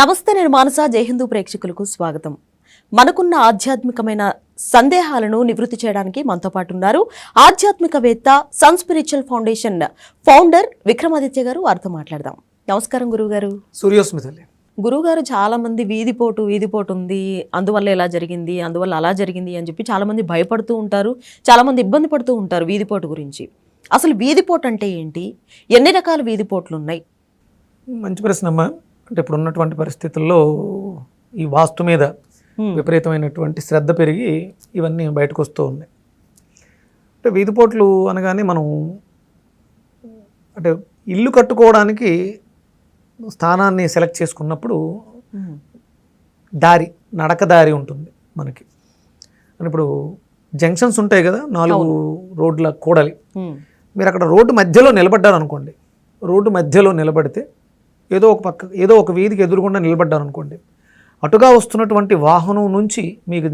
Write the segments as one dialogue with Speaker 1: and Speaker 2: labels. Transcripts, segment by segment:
Speaker 1: నమస్తే నేను మానస జయహిందూ ప్రేక్షకులకు స్వాగతం. మనకున్న ఆధ్యాత్మికమైన సందేహాలను నివృత్తి చేయడానికి మనతో పాటు ఉన్నారు ఆధ్యాత్మికవేత్త Sun Spiritual Foundation founder Vikramaditya garu. వారితో మాట్లాడదాం. నమస్కారం గురువుగారు.
Speaker 2: సూర్యోస్మితల్లి
Speaker 1: గురువుగారు చాలా మంది వీధిపోటు వీధిపోటు ఉంది. అందువల్ల ఎలా జరిగింది అందువల్ల అలా జరిగింది అని చెప్పి చాలా మంది భయపడుతూ ఉంటారు చాలా మంది ఇబ్బంది పడుతూ ఉంటారు వీధిపోటు గురించి. అసలు వీధిపోటు అంటే ఏంటి? ఎన్ని రకాల వీధిపోట్లు ఉన్నాయి?
Speaker 2: మంచి ప్రశ్న అమ్మా అంటే ఇప్పుడు ఉన్నటువంటి పరిస్థితుల్లో ఈ వాస్తు మీద. విపరీతమైనటువంటి శ్రద్ధ పెరిగి ఇవన్నీ బయటకు వస్తూ ఉన్నాయి అంటే వీధిపోట్లు అనగానే మనం అంటే ఇల్లు కట్టుకోవడానికి స్థానాన్ని సెలెక్ట్ చేసుకున్నప్పుడు. దారి నడక దారి ఉంటుంది మనకి ఇప్పుడు జంక్షన్స్ ఉంటాయి కదా నాలుగు రోడ్ల కూడలి. మీరు అక్కడ రోడ్డు మధ్యలో నిలబడ్డారు అనుకోండి రోడ్డు మధ్యలో నిలబడితే ఏదో ఒక పక్క ఏదో ఒక వీధికి ఎదురుగుండా నిలబడ్డారు అనుకోండి అటుగా వస్తున్నటువంటి వాహనం నుంచి మీకు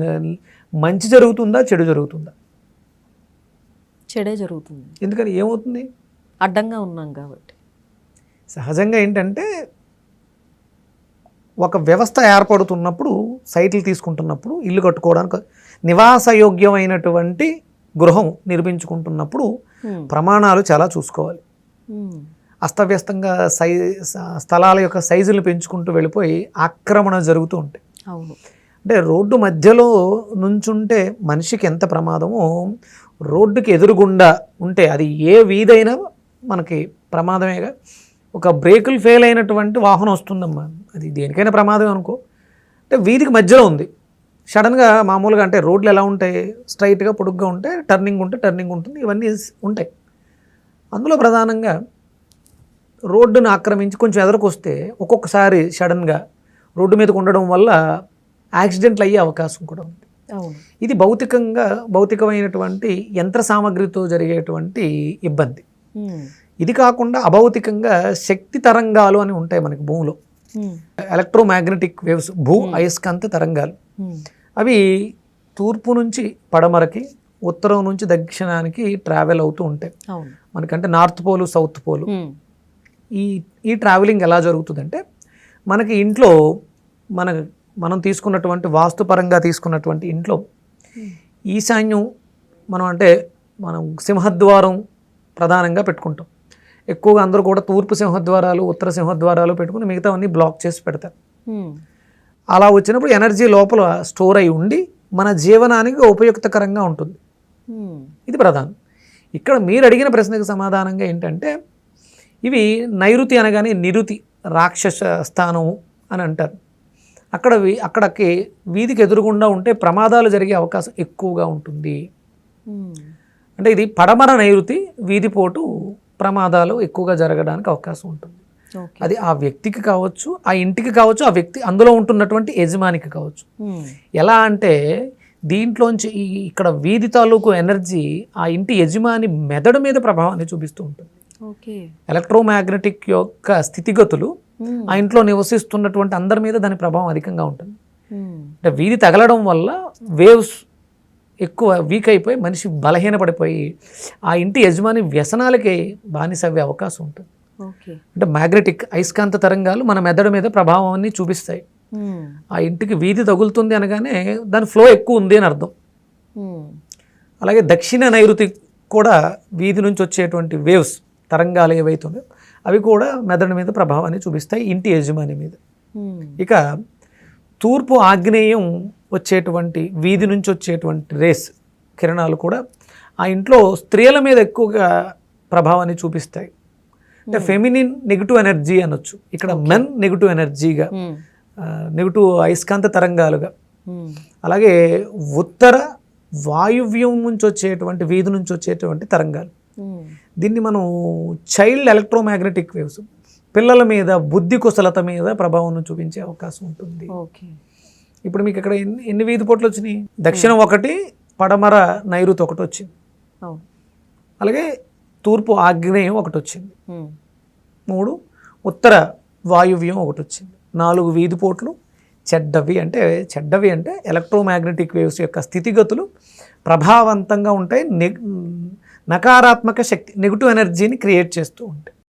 Speaker 2: మంచి జరుగుతుందా చెడు జరుగుతుందా?
Speaker 1: చెడే జరుగుతుంది.
Speaker 2: ఎందుకని? ఏమవుతుంది?
Speaker 1: అడ్డంగా ఉన్నాం కాబట్టి.
Speaker 2: సహజంగా ఏంటంటే ఒక వ్యవస్థ ఏర్పడుతున్నప్పుడు సైట్లు తీసుకుంటున్నప్పుడు ఇల్లు కట్టుకోవడానికి నివాసయోగ్యమైనటువంటి గృహం నిర్మించుకుంటున్నప్పుడు
Speaker 1: హ్మ్.
Speaker 2: ప్రమాణాలు చాలా చూసుకోవాలి.
Speaker 1: హ్మ్.
Speaker 2: అస్తవ్యస్తంగా సై స్థలాల యొక్క సైజులు పెంచుకుంటూ వెళ్ళిపోయి ఆక్రమణ జరుగుతూ ఉంటాయి.
Speaker 1: అవును.
Speaker 2: అంటే రోడ్డు మధ్యలో నుంచుంటే మనిషికి ఎంత ప్రమాదమో రోడ్డుకి ఎదురుగుండా ఉంటే అది ఏ వీధైనా మనకి ప్రమాదమేగా. ఒక బ్రేకులు ఫెయిల్ అయినటువంటి వాహనం వస్తుందమ్మా. అది దేనికైనా ప్రమాదం అనుకో. అంటే వీధికి మధ్యలో ఉంది. సడన్గా మామూలుగా అంటే రోడ్లు ఎలా ఉంటాయి? స్ట్రైట్గా పొడుగ్గా ఉంటే టర్నింగ్ ఉంటే టర్నింగ్ ఉంటుంది. ఇవన్నీ ఉంటాయి. అందులో ప్రధానంగా రోడ్డును ఆక్రమించి కొంచెం ఎదరకొస్తే ఒక్కొక్కసారి సడన్గా రోడ్డు మీదకి ఉండడం వల్ల యాక్సిడెంట్లు అయ్యే అవకాశం కూడా ఉంది ఇది భౌతికంగా భౌతికమైనటువంటి యంత్ర సామగ్రితో జరిగేటువంటి ఇబ్బంది. ఇది కాకుండా అభౌతికంగా శక్తి తరంగాలు అని ఉంటాయి మనకి భూమిలో. ఎలక్ట్రోమాగ్నెటిక్ వేవ్స్ భూ అయస్కాంత తరంగాలు. అవి తూర్పు నుంచి పడమరకి ఉత్తరం నుంచి దక్షిణానికి ట్రావెల్ అవుతూ ఉంటాయి మనకంటే నార్త్ పోలు సౌత్ పోలు. ఈ ఈ ట్రావెలింగ్ ఎలా జరుగుతుందంటే మనకి ఇంట్లో మన మనం తీసుకున్నటువంటి వాస్తుపరంగా తీసుకున్నటువంటి ఇంట్లో ఈశాన్యం మనం అంటే మనం సింహద్వారం ప్రధానంగా పెట్టుకుంటాం. ఎక్కువగా అందరూ కూడా తూర్పు సింహద్వారాలు ఉత్తర సింహద్వారాలు పెట్టుకుని మిగతావన్నీ బ్లాక్ చేసి పెడతారు.
Speaker 1: హ్మ్.
Speaker 2: అలా వచ్చినప్పుడు ఎనర్జీ లోపల స్టోర్ అయి ఉండి మన జీవనానికి ఉపయుక్తకరంగా ఉంటుంది.
Speaker 1: హ్మ్.
Speaker 2: ఇది ప్రధానం. ఇక్కడ మీరు అడిగిన ప్రశ్నకు సమాధానంగా ఏంటంటే ఇవి నైరుతి అనగానే నిరుతి రాక్షస స్థానం అని అంటారు. అక్కడ వి- అక్కడికి వీధికి ఎదురుగుండా ఉంటే ప్రమాదాలు జరిగే అవకాశం ఎక్కువగా ఉంటుంది.
Speaker 1: హ్మ్.
Speaker 2: అంటే ఇది పడమర నైరుతి వీధిపోటు ప్రమాదాలు ఎక్కువగా జరగడానికి అవకాశం ఉంటుంది. అది ఆ వ్యక్తికి కావచ్చు ఆ ఇంటికి కావచ్చు ఆ వ్యక్తి అందులో ఉంటున్నటువంటి యజమానికి కావచ్చు.
Speaker 1: హ్మ్.
Speaker 2: ఎలా అంటే దీంట్లోంచి ఇక్కడ వీధి తాలూకు ఎనర్జీ ఆ ఇంటి యజమాని మెదడు మీద ప్రభావాన్ని చూపిస్తూ ఉంటుంది. ఎలక్ట్రోమాగ్నెటిక్ యొక్క స్థితిగతులు
Speaker 1: హ్మ్.
Speaker 2: ఆ ఇంట్లో నివసిస్తున్నటువంటి అందరి మీద దాని ప్రభావం అధికంగా ఉంటుంది
Speaker 1: హ్మ్.
Speaker 2: అంటే వీధి తగలడం వల్ల వేవ్స్ ఎక్కువ వీక్ అయిపోయి మనిషి బలహీనపడిపోయి ఆ ఇంటి యజమాని వ్యసనాలకి బానిస అయ్యే అవకాశం ఉంటుంది అంటే మ్యాగ్నెటిక్ అయస్కాంత తరంగాలు మన మెదడు మీద ప్రభావాన్ని చూపిస్తాయి
Speaker 1: హ్మ్.
Speaker 2: ఆ ఇంటికి వీధి తగులుతుంది అనగానే దాని ఫ్లో ఎక్కువ ఉంది అని అర్థం. అలాగే దక్షిణ నైరుతి కూడా వీధి నుంచి వచ్చేటువంటి వేవ్స్ తరంగాలు ఏవైతే ఉన్నాయో అవి కూడా మెదడు మీద ప్రభావాన్ని చూపిస్తాయి ఇంటి యజమాని మీద. ఇక తూర్పు ఆగ్నేయం వచ్చేటువంటి వీధి నుంచి వచ్చేటువంటి రేస్ కిరణాలు కూడా ఆ ఇంట్లో స్త్రీల మీద ఎక్కువగా ప్రభావాన్ని చూపిస్తాయి అంటే ఫెమినిన్ నెగిటివ్ ఎనర్జీ అనొచ్చు ఇక్కడ మెన్ నెగిటివ్ ఎనర్జీగా. నెగిటివ్ అయస్కాంత తరంగాలుగా. అలాగే ఉత్తర వాయువ్యం నుంచి వచ్చేటువంటి వీధి నుంచి వచ్చేటువంటి తరంగాలు. దీన్ని మనం చైల్డ్ ఎలక్ట్రోమాగ్నెటిక్ వేవ్స్ పిల్లల మీద బుద్ధి కుశలత మీద ప్రభావం చూపించే అవకాశం ఉంటుంది.
Speaker 1: ఓకే.
Speaker 2: ఇప్పుడు మీకు ఇక్కడ ఎన్ని ఎన్ని వీధి పోట్లు వచ్చినాయి? దక్షిణం ఒకటి పడమర నైరుతి ఒకటి వచ్చింది. అలాగే తూర్పు ఆగ్నేయం ఒకటి వచ్చింది.
Speaker 1: హ్మ్.
Speaker 2: మూడు ఉత్తర వాయువ్యం ఒకటి వచ్చింది. నాలుగు వీధి పోట్లు చెడ్డవి అంటే చెడ్డవి అంటే ఎలక్ట్రోమాగ్నెటిక్ వేవ్స్ యొక్క స్థితిగతులు ప్రభావవంతంగా ఉంటాయి నకారాత్మక శక్తి నెగిటివ్ ఎనర్జీని క్రియేట్ చేస్తూ ఉంటాయి